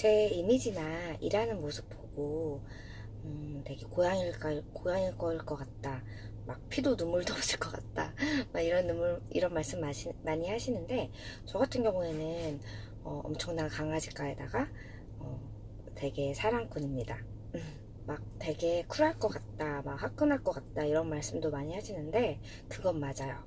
제 이미지나 일하는 모습 보고 음, 되게 고양일 걸 고양일 걸것 같다. 막 피도 눈물도 없을 것 같다. 막 이런 눈물 이런 말씀 마시, 많이 하시는데 저 같은 경우에는 어, 엄청난 강아지가에다가 어, 되게 사랑꾼입니다. 막 되게 쿨할 것 같다, 막 화끈할 것 같다 이런 말씀도 많이 하시는데 그건 맞아요.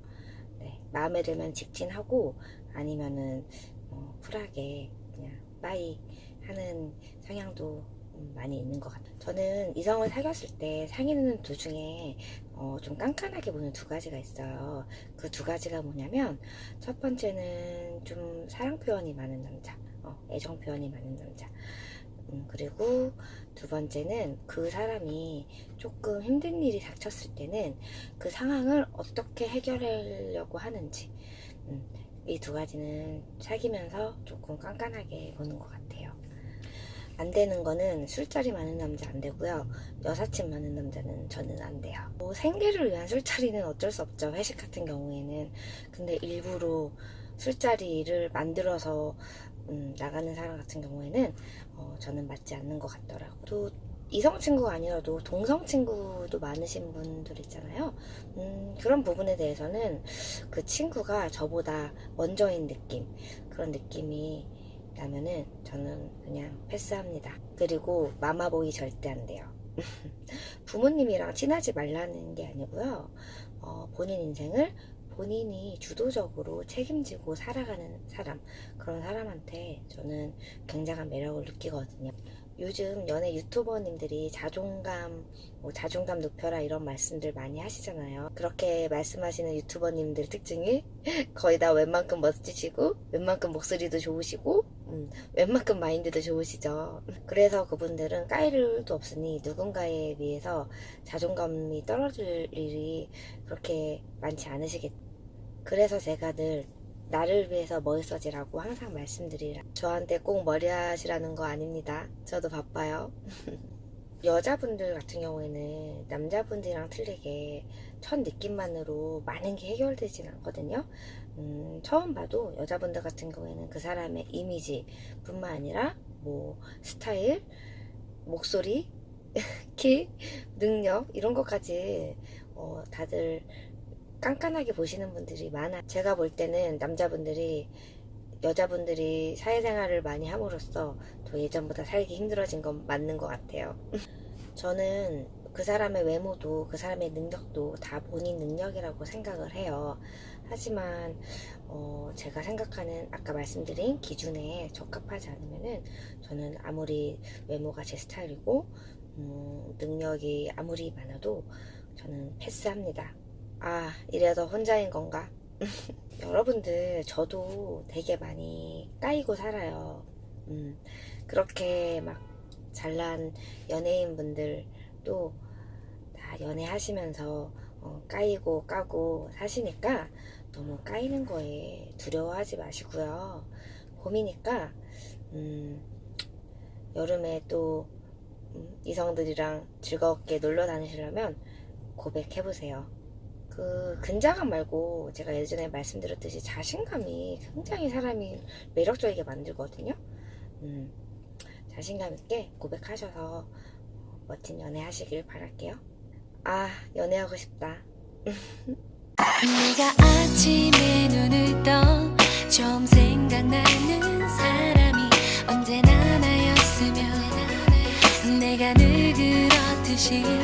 네, 마음에 들면 직진하고 아니면은 어, 쿨하게 그냥 빠이 하는 성향도 음, 많이 있는 것 같아요. 저는 이성을 사귀었을 때 사귀는 두 중에 어, 좀 깐깐하게 보는 두 가지가 있어요. 그 두 가지가 뭐냐면 첫 번째는 좀 사랑 표현이 많은 남자, 어, 애정 표현이 많은 남자. 음, 그리고 두 번째는 그 사람이 조금 힘든 일이 닥쳤을 때는 그 상황을 어떻게 해결하려고 하는지 음, 이 두 가지는 사귀면서 조금 깐깐하게 보는 것 같아요. 안 되는 거는 술자리 많은 남자 안 되고요. 여사친 많은 남자는 저는 안 돼요. 뭐 생계를 위한 술자리는 어쩔 수 없죠. 회식 같은 경우에는. 근데 일부러 술자리를 만들어서 음, 나가는 사람 같은 경우에는 어, 저는 맞지 않는 것 같더라고요. 또 이성 친구가 아니라도 동성 친구도 많으신 분들 있잖아요. 음, 그런 부분에 대해서는 그 친구가 저보다 먼저인 느낌, 그런 느낌이 나면은 저는 그냥 패스합니다. 그리고 마마보이 절대 안 돼요. 부모님이랑 친하지 말라는 게 아니고요. 어, 본인 인생을 본인이 주도적으로 책임지고 살아가는 사람, 그런 사람한테 저는 굉장한 매력을 느끼거든요. 요즘 연애 유튜버님들이 자존감, 뭐 자존감 높여라 이런 말씀들 많이 하시잖아요. 그렇게 말씀하시는 유튜버님들 특징이 거의 다 웬만큼 멋지시고, 웬만큼 목소리도 좋으시고, 음, 웬만큼 마인드도 좋으시죠. 그래서 그분들은 까이를도 없으니 누군가에 비해서 자존감이 떨어질 일이 그렇게 많지 않으시겠. 그래서 제가 늘 나를 위해서 멋있어지라고 항상 말씀드리라. 저한테 꼭 머리 하시라는 거 아닙니다. 저도 바빠요. 여자분들 같은 경우에는 남자분들이랑 틀리게 첫 느낌만으로 많은 게 해결되진 않거든요. 음, 처음 봐도 여자분들 같은 경우에는 그 사람의 이미지 뿐만 아니라 뭐 스타일, 목소리, 키, 능력 이런 것까지 어, 다들 깐깐하게 보시는 분들이 많아. 제가 볼 때는 남자분들이 여자분들이 사회생활을 많이 함으로써 더 예전보다 살기 힘들어진 건 맞는 것 같아요. 저는 그 사람의 외모도 그 사람의 능력도 다 본인 능력이라고 생각을 해요. 하지만 어, 제가 생각하는 아까 말씀드린 기준에 적합하지 않으면은 저는 아무리 외모가 제 스타일이고 음, 능력이 아무리 많아도 저는 패스합니다. 아 이래서 혼자인 건가? 여러분들 저도 되게 많이 까이고 살아요. 음, 그렇게 막 잘난 연예인분들도 다 연애하시면서 어, 까이고 까고 사시니까 너무 까이는 거에 두려워하지 마시고요. 봄이니까 음, 여름에 또 음, 이성들이랑 즐겁게 놀러 다니시려면 고백해보세요. 그 근자감 말고 제가 예전에 말씀드렸듯이 자신감이 굉장히 사람이 매력적이게 만들거든요. 음, 자신감 있게 고백하셔서 멋진 연애 하시길 바랄게요. 아, 연애하고 싶다. 내가 아침에 눈을 떠 처음 생각나는 사람이 언제나 나였으면 내가 늘 그렇듯이